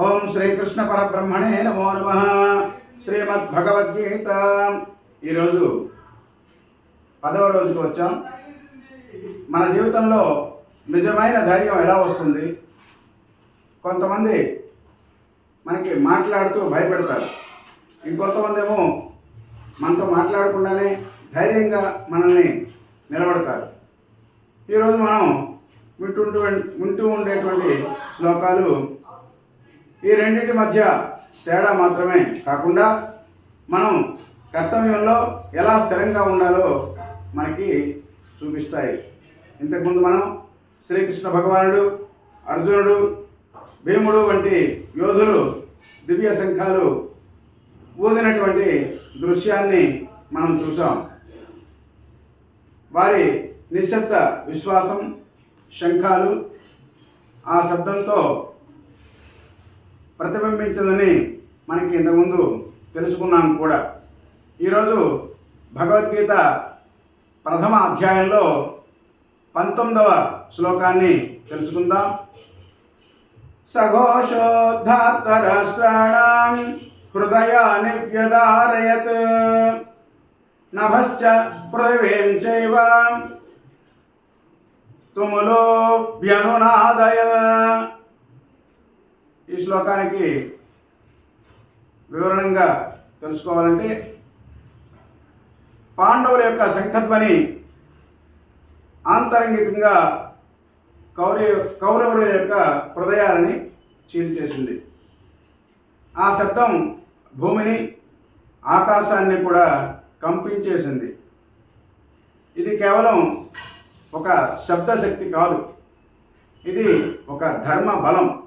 ఓం శ్రీకృష్ణ పరబ్రహ్మణే నమో నమ. శ్రీమద్భగవద్గీత. ఈరోజు పదవ రోజుకి వచ్చాం. మన జీవితంలో నిజమైన ధైర్యం ఎలా వస్తుంది? కొంతమంది మనకి మాట్లాడుతూ భయపెడతారు. ఇంకొంతమంది ఏమో మనతో మాట్లాడకుండానే ధైర్యంగా మనల్ని నిలబడతారు. ఈరోజు మనం వింటుంటూ వింటూ ఉండేటువంటి శ్లోకాలు ఈ రెండింటి మధ్య తేడా మాత్రమే కాకుండా మనం కర్తవ్యంలో ఎలా స్థిరంగా ఉండాలో మనకి చూపిస్తాయి. ఇంతకుముందు మనం శ్రీకృష్ణ భగవానుడు అర్జునుడు భీముడు వంటి యోధులు దివ్య శంఖాలు ఊదినటువంటి దృశ్యాన్ని మనం చూసాం వారి నిశ్శబ్ద విశ్వాసం శంఖాలు ఆ శబ్దంతో ప్రతిబింబించిందని మనకి ఇంతకుముందు తెలుసుకున్నాం కూడా. ఈరోజు భగవద్గీత ప్రథమ అధ్యాయంలో పంతొమ్మిదవ శ్లోకాన్ని తెలుసుకుందాం. సఘోషోద్ధాత్తరాష్ట్రాణం హృదయాన్ని వ్యదారయత్ నభశ్చ పృథివీం చైవ తుములో వ్యనునాదయ శ్లోకానికి వివరణంగా తెలుసుకోవాలంటే పాండవుల యొక్క శంఖధ్వని ఆంతరంగికంగా కౌరవ కౌరవుల యొక్క హృదయాలని చీల్చేసింది. ఆ శబ్దం భూమిని ఆకాశాన్ని కూడా కంపించేసింది. ఇది కేవలం ఒక శబ్దశక్తి కాదు. ఇది ఒక ధర్మ బలం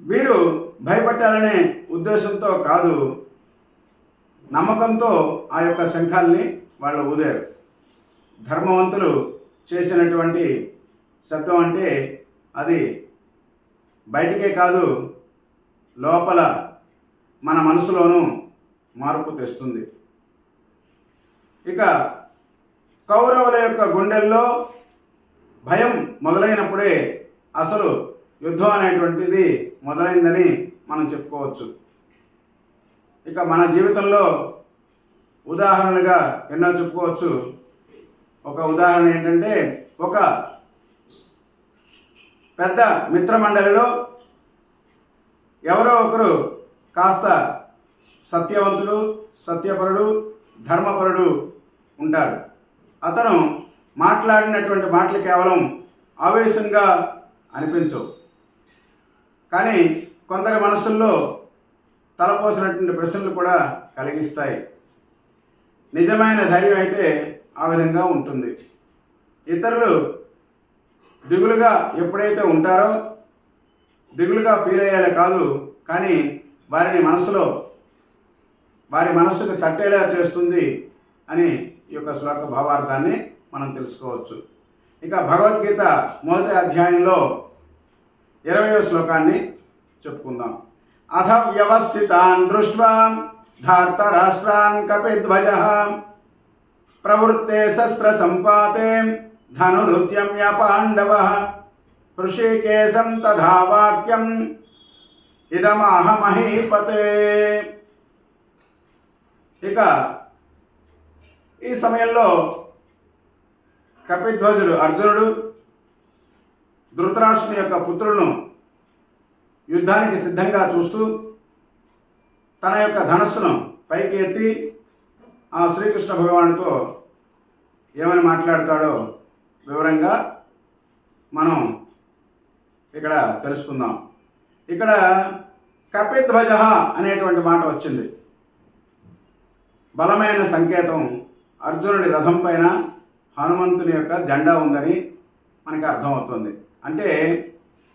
వీరు భయపట్టాలనే ఉద్దేశంతో కాదు నమ్మకంతో ఆ యొక్క శంఖాల్ని వాళ్ళు ఊదారు. ధర్మవంతులు చేసినటువంటి శబ్దం అంటే అది బయటికే కాదు లోపల మన మనసులోనూ మార్పు తెస్తుంది. ఇక కౌరవుల యొక్క గుండెల్లో భయం మొదలైనప్పుడే అసలు యుద్ధం అనేటువంటిది మొదలైందని మనం చెప్పుకోవచ్చు. ఇక మన జీవితంలో ఉదాహరణగా ఎన్నో చెప్పుకోవచ్చు. ఒక ఉదాహరణ ఏంటంటే ఒక పెద్ద మిత్రమండలిలో ఎవరో ఒకరు కాస్త సత్యవంతుడు సత్యపరుడు ధర్మపరుడు ఉంటారు. అతను మాట్లాడినటువంటి మాటలు కేవలం ఆవేశంగా అనిపించవు. కానీ కొందరి మనసుల్లో తలపోసినటువంటి ప్రశ్నలు కూడా కలిగిస్తాయి. నిజమైన ధైర్యం అయితే ఆ విధంగా ఉంటుంది. ఇతరులు దిగులుగా ఎప్పుడైతే ఉంటారో దిగులుగా ఫీల్ అయ్యేలా కాదు కానీ వారిని మనసులో వారి మనస్సుకు తట్టేలా చేస్తుంది అని ఈ యొక్క శ్లోక భావార్థాన్ని మనం తెలుసుకోవచ్చు. ఇక భగవద్గీత మొదటి అధ్యాయంలో ఇరవయో శ్లోకాన్ని చెప్పుకుందాం. అథ వ్యవస్థితాన్ దృష్ట్వా ధార్తరాష్ట్రాన్ కపిధ్వజ ప్రవృత్తే శస్త్ర సంపాతే ధనురుద్యమ్య పాండవ హృషికేశం తథా వాక్యం ఇదమాహమహీపతే. ఇక ఈ సమయంలో కపిధ్వజుడు అర్జునుడు ధృతరాష్ట్రుని యొక్క పుత్రులను యుద్ధానికి సిద్ధంగా చూస్తూ తన యొక్క ధనస్సును పైకి ఎత్తి ఆ శ్రీకృష్ణ భగవానుడితో ఏమని మాట్లాడతాడో వివరంగా మనం ఇక్కడ తెలుసుకుందాం. ఇక్కడ కపిధ్వజ అనేటువంటి మాట వచ్చింది. బలమైన సంకేతం అర్జునుడి రథం పైన హనుమంతుని యొక్క జెండా ఉందని మనకి అర్థమవుతుంది. అంటే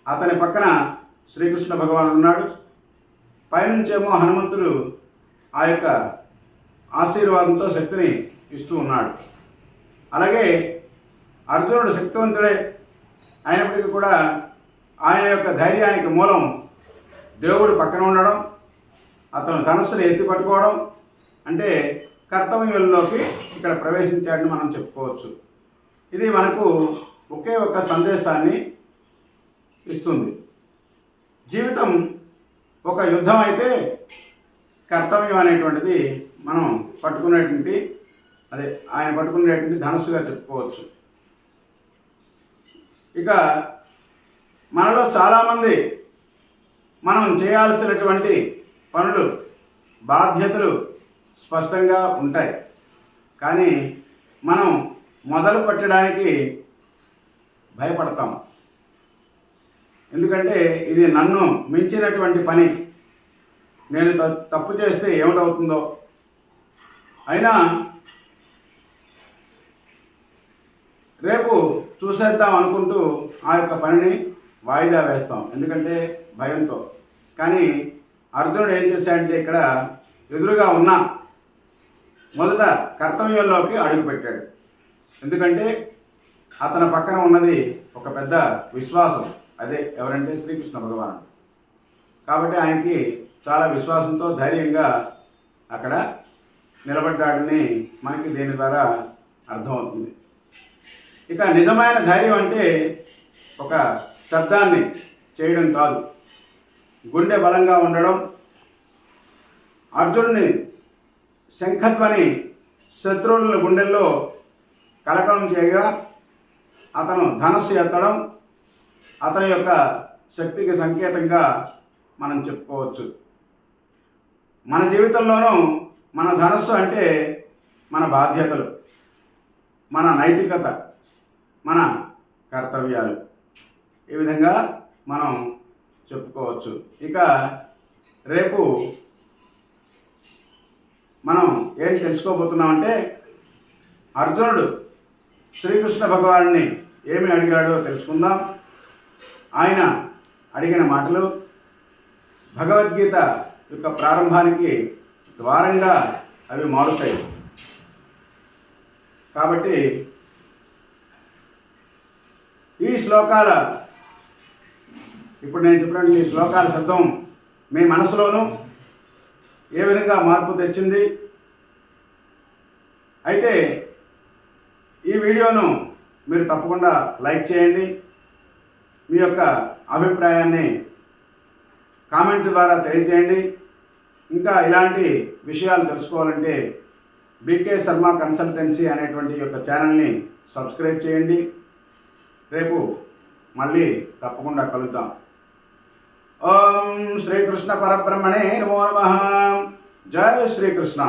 అతని పక్కన శ్రీకృష్ణ భగవాన్ ఉన్నాడు. పైనుంచేమో హనుమంతుడు ఆ యొక్క ఆశీర్వాదంతో శక్తిని ఇస్తూ ఉన్నాడు. అలాగే అర్జునుడు శక్తివంతుడే అయినప్పటికీ కూడా ఆయన యొక్క ధైర్యానికి మూలం దేవుడు పక్కన ఉండడం అతను ధనస్సును ఎత్తి పట్టుకోవడం అంటే కర్తవ్యంలోకి ఇక్కడ ప్రవేశించాడని మనం చెప్పుకోవచ్చు. ఇది మనకు ఒకే ఒక సందేశాన్ని ఇస్తుంది. జీవితం ఒక యుద్ధం అయితే కర్తవ్యం అనేటువంటిది మనం పట్టుకునేటువంటి అదే ఆయన పట్టుకునేటువంటి ధనస్సుగా చెప్పుకోవచ్చు. ఇక మనలో చాలామంది మనం చేయాల్సినటువంటి పనులు బాధ్యతలు స్పష్టంగా ఉంటాయి. కానీ మనం మొదలు పెట్టడానికి భయపడతాం. ఎందుకంటే ఇది నన్ను మించినటువంటి పని. నేను త- తప్పు చేస్తే ఏమిటవుతుందో. అయినా రేపు చూసేద్దాం అనుకుంటూ ఆ యొక్క పనిని వాయిదా వేస్తాం. ఎందుకంటే భయంతో. కానీ అర్జునుడు ఏం చేశాడంటే ఇక్కడ ఎదురుగా ఉన్న మొదట కర్తవ్యంలోకి అడుగుపెట్టాడు. ఎందుకంటే అతని పక్కన ఉన్నది ఒక పెద్ద విశ్వాసం. అదే ఎవరంటే శ్రీకృష్ణ భగవాన్ కాబట్టి ఆయనకి చాలా విశ్వాసంతో ధైర్యంగా అక్కడ నిలబడ్డాడని మనకి దీని ద్వారా అర్థమవుతుంది. ఇక నిజమైన ధైర్యం అంటే ఒక శబ్దాన్ని చేయడం కాదు. గుండె బలంగా ఉండడం అర్జునుని శంఖధ్వని శత్రువుల గుండెల్లో కలకలం చేయగా అతను ధనస్సు ఎత్తడం అతని యొక్క శక్తికి సంకేతంగా మనం చెప్పుకోవచ్చు. మన జీవితంలోనూ మన ధనస్సు అంటే మన బాధ్యతలు మన నైతికత మన కర్తవ్యాలు. ఈ విధంగా మనం చెప్పుకోవచ్చు. ఇక రేపు మనం ఏం తెలుసుకోబోతున్నామంటే అర్జునుడు శ్రీకృష్ణ భగవాన్ని ఏమి అడిగాడో తెలుసుకుందాం. ఆయన అడిగిన మాటలు భగవద్గీత యొక్క ప్రారంభానికి ద్వారంగా అవి మారుతాయి. కాబట్టి ఈ శ్లోకాల ఇప్పుడు నేను చెప్పినటువంటి ఈ శ్లోకాల శబ్దం మీ మనసులోనూ ఏ విధంగా మార్పు తెచ్చింది? అయితే ఈ వీడియోను మీరు తప్పకుండా లైక్ చేయండి. మీ యొక్క అభిప్రాయాన్ని కామెంట్ ద్వారా తెలియజేయండి. ఇంకా ఇలాంటి విషయాలు తెలుసుకోవాలంటే బీకే శర్మ కన్సల్టెన్సీ అనేటువంటి యొక్క ఛానల్ని సబ్స్క్రైబ్ చేయండి. రేపు మళ్ళీ తప్పకుండా కలుద్దాం. ఓం శ్రీకృష్ణ పరబ్రహ్మణే నమో నమ. జయ శ్రీకృష్ణ.